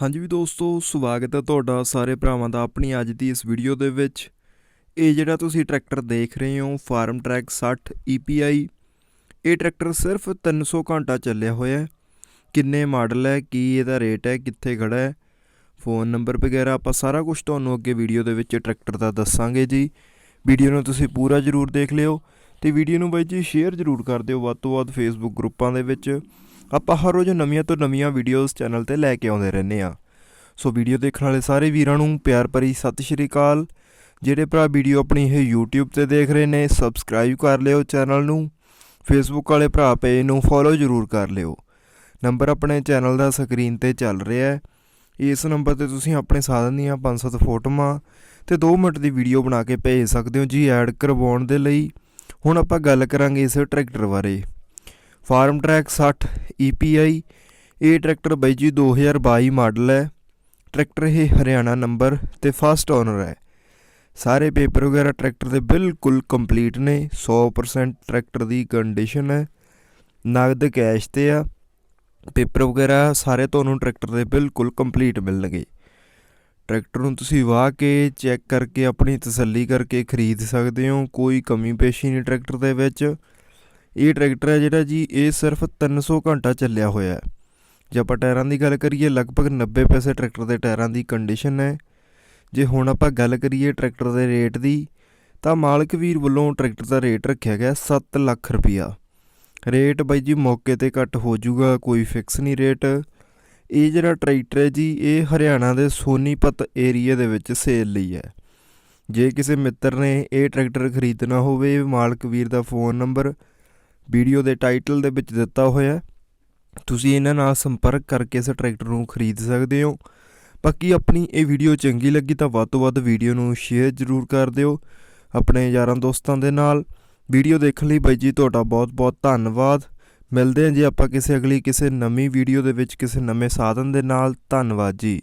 ਹਾਂਜੀ ਵੀ ਦੋਸਤੋ, ਸਵਾਗਤ ਹੈ ਤੁਹਾਡਾ ਸਾਰੇ ਭਰਾਵਾਂ ਦਾ ਆਪਣੀ ਅੱਜ ਦੀ ਇਸ ਵੀਡੀਓ ਦੇ ਵਿੱਚ। ਇਹ ਜਿਹੜਾ ਤੁਸੀਂ ਟਰੈਕਟਰ ਦੇਖ ਰਹੇ ਹੋ, ਫਾਰਮ ਟਰੈਕ 60 EPI ਇਹ ਟਰੈਕਟਰ ਸਿਰਫ 300 ਘੰਟਾ ਚੱਲਿਆ ਹੋਇਆ ਹੈ। ਕਿੰਨੇ ਮਾਡਲ ਹੈ, ਕੀ ਇਹਦਾ ਰੇਟ ਹੈ, ਕਿੱਥੇ ਖੜਾ ਹੈ? ਫੋਨ ਨੰਬਰ ਵਗੈਰਾ ਆਪਾਂ ਸਾਰਾ ਕੁਝ ਤੁਹਾਨੂੰ ਅੱਗੇ ਵੀਡੀਓ ਦੇ ਵਿੱਚ ਟਰੈਕਟਰ ਦਾ ਦੱਸਾਂਗੇ ਜੀ। ਵੀਡੀਓ ਨੂੰ ਤੁਸੀਂ ਪੂਰਾ ਜ਼ਰੂਰ ਦੇਖ ਲਿਓ ਤੇ ਵੀਡੀਓ ਨੂੰ ਬਾਈ ਜੀ ਸ਼ੇਅਰ ਜ਼ਰੂਰ ਕਰ ਦਿਓ ਵੱਧ ਤੋਂ ਵੱਧ ਫੇਸਬੁੱਕ ਗਰੁੱਪਾਂ ਦੇ ਵਿੱਚ। ਆਪਾਂ ਹਰ ਰੋਜ਼ ਨਵੀਆਂ ਤੋਂ ਨਵੀਆਂ ਵੀਡੀਓਜ਼ ਚੈਨਲ ਤੇ ਲੈ ਕੇ ਆਉਂਦੇ ਰਹਿੰਦੇ ਆ ਸੋ ਵੀਡੀਓ ਦੇਖਣ ਵਾਲੇ ਸਾਰੇ ਵੀਰਾਂ ਨੂੰ ਪਿਆਰ ਭਰੀ ਸਤਿ ਸ਼੍ਰੀ ਅਕਾਲ। ਜਿਹੜੇ ਭਰਾ ਵੀਡੀਓ ਆਪਣੀ ਇਹ YouTube ਤੇ ਦੇਖ ਰਹੇ ਨੇ ਸਬਸਕ੍ਰਾਈਬ ਕਰ ਲਿਓ ਚੈਨਲ ਨੂੰ। ਫੇਸਬੁੱਕ ਵਾਲੇ ਭਰਾ ਪੇਜ ਨੂੰ ਫੋਲੋ ਜ਼ਰੂਰ ਕਰ ਲਿਓ। ਨੰਬਰ ਆਪਣੇ ਚੈਨਲ ਦਾ ਸਕਰੀਨ ਤੇ ਚੱਲ ਰਿਹਾ ਹੈ। ਇਸ ਨੰਬਰ ਤੇ ਤੁਸੀਂ ਆਪਣੇ ਸਾਧਨ ਦੀਆਂ 5-7 ਫੋਟੋਆਂ ਤੇ 2 ਮਿੰਟ ਦੀ ਵੀਡੀਓ ਬਣਾ ਕੇ ਭੇਜ ਸਕਦੇ ਹੋ ਜੀ ਐਡ ਕਰਵਾਉਣ ਦੇ ਲਈ। ਹੁਣ ਆਪਾਂ ਗੱਲ ਕਰਾਂਗੇ ਇਸ ਟਰੈਕਟਰ ਬਾਰੇ। ਫਾਰਮ ਟਰੈਕ 60 EPI ਇਹ ਟਰੈਕਟਰ ਬਾਈ ਜੀ 2022 ਮਾਡਲ ਹੈ। ਟਰੈਕਟਰ ਇਹ ਹਰਿਆਣਾ ਨੰਬਰ ਤੇ ਫਸਟ ਓਨਰ ਹੈ। ਸਾਰੇ ਪੇਪਰ ਵਗੈਰਾ ਟਰੈਕਟਰ ਦੇ ਬਿਲਕੁਲ ਕੰਪਲੀਟ ਨੇ। 100% ਟਰੈਕਟਰ ਦੀ ਕੰਡੀਸ਼ਨ ਹੈ। ਨਗਦ ਕੈਸ਼ ਤੇ ਆ। ਪੇਪਰ ਵਗੈਰਾ ਸਾਰੇ ਤੁਹਾਨੂੰ ਟਰੈਕਟਰ ਦੇ ਬਿਲਕੁਲ ਕੰਪਲੀਟ ਮਿਲਣਗੇ। ਟਰੈਕਟਰ ਨੂੰ ਤੁਸੀਂ ਵਾਹ ਕੇ ਚੈੱਕ ਕਰਕੇ ਆਪਣੀ ਤਸੱਲੀ ਕਰਕੇ ਖਰੀਦ ਸਕਦੇ ਹੋ। ਕੋਈ ਕਮੀ ਪੇਸ਼ੀ ਨਹੀਂ ਟਰੈਕਟਰ ਦੇ ਵਿੱਚ। ਇਹ ਟਰੈਕਟਰ ਹੈ ਜਿਹੜਾ ਜੀ, ਇਹ ਸਿਰਫ 300 ਘੰਟਾ ਚੱਲਿਆ ਹੋਇਆ ਹੈ। ਜੇ ਆਪਾਂ ਟਾਇਰਾਂ ਦੀ ਗੱਲ ਕਰੀਏ, ਲਗਭਗ 90 ਪੈਸੇ ਟਰੈਕਟਰ ਦੇ ਟਾਇਰਾਂ ਦੀ ਕੰਡੀਸ਼ਨ ਹੈ। ਜੇ ਹੁਣ ਆਪਾਂ ਗੱਲ ਕਰੀਏ ਟਰੈਕਟਰ ਦੇ ਰੇਟ ਦੀ, ਤਾਂ ਮਾਲਕ ਵੀਰ ਵੱਲੋਂ ਟਰੈਕਟਰ ਦਾ ਰੇਟ ਰੱਖਿਆ ਗਿਆ 7 ਲੱਖ ਰੁਪਿਆ ਰੇਟ ਬਾਈ ਜੀ ਮੌਕੇ ਤੇ ਘੱਟ ਹੋ ਜਾਊਗਾ, ਕੋਈ ਫਿਕਸ ਨਹੀਂ ਰੇਟ ਇਹ ਜਿਹੜਾ ਟਰੈਕਟਰ ਹੈ ਜੀ, ਇਹ ਹਰਿਆਣਾ ਦੇ ਸੋਨੀਪਤ ਏਰੀਆ ਦੇ ਵਿੱਚ ਸੇਲ ਲਈ ਹੈ। ਜੇ ਕਿਸੇ ਮਿੱਤਰ ਨੇ ਇਹ ਟਰੈਕਟਰ ਖਰੀਦਣਾ ਹੋਵੇ, ਮਾਲਕ ਵੀਰ ਦਾ ਫੋਨ ਨੰਬਰ ਵੀਡੀਓ ਦੇ ਟਾਈਟਲ ਦੇ ਵਿੱਚ ਦਿੱਤਾ ਹੋਇਆ ਹੈ। ਤੁਸੀਂ ਇਹਨਾਂ ਨਾਲ ਸੰਪਰਕ ਕਰਕੇ ਇਸ ਟਰੈਕਟਰ ਨੂੰ ਖਰੀਦ ਸਕਦੇ ਹੋ। ਬਾਕੀ ਆਪਣੀ ਇਹ ਵੀਡੀਓ ਚੰਗੀ ਲੱਗੀ ਤਾਂ ਵੱਧ ਤੋਂ ਵੱਧ ਵੀਡੀਓ ਨੂੰ ਸ਼ੇਅਰ ਜ਼ਰੂਰ ਕਰ ਦਿਓ ਆਪਣੇ ਯਾਰਾਂ ਦੋਸਤਾਂ ਦੇ ਨਾਲ। ਵੀਡੀਓ ਦੇਖਣ ਲਈ ਬਾਈ ਜੀ ਤੁਹਾਡਾ ਬਹੁਤ ਬਹੁਤ ਧੰਨਵਾਦ। ਮਿਲਦੇ ਹਾਂ ਜੀ ਆਪਾਂ ਕਿਸੇ ਅਗਲੀ ਕਿਸੇ ਨਵੀਂ ਵੀਡੀਓ ਦੇ ਵਿੱਚ ਕਿਸੇ ਨਵੇਂ ਸਾਧਨ ਦੇ ਨਾਲ। ਧੰਨਵਾਦ ਜੀ।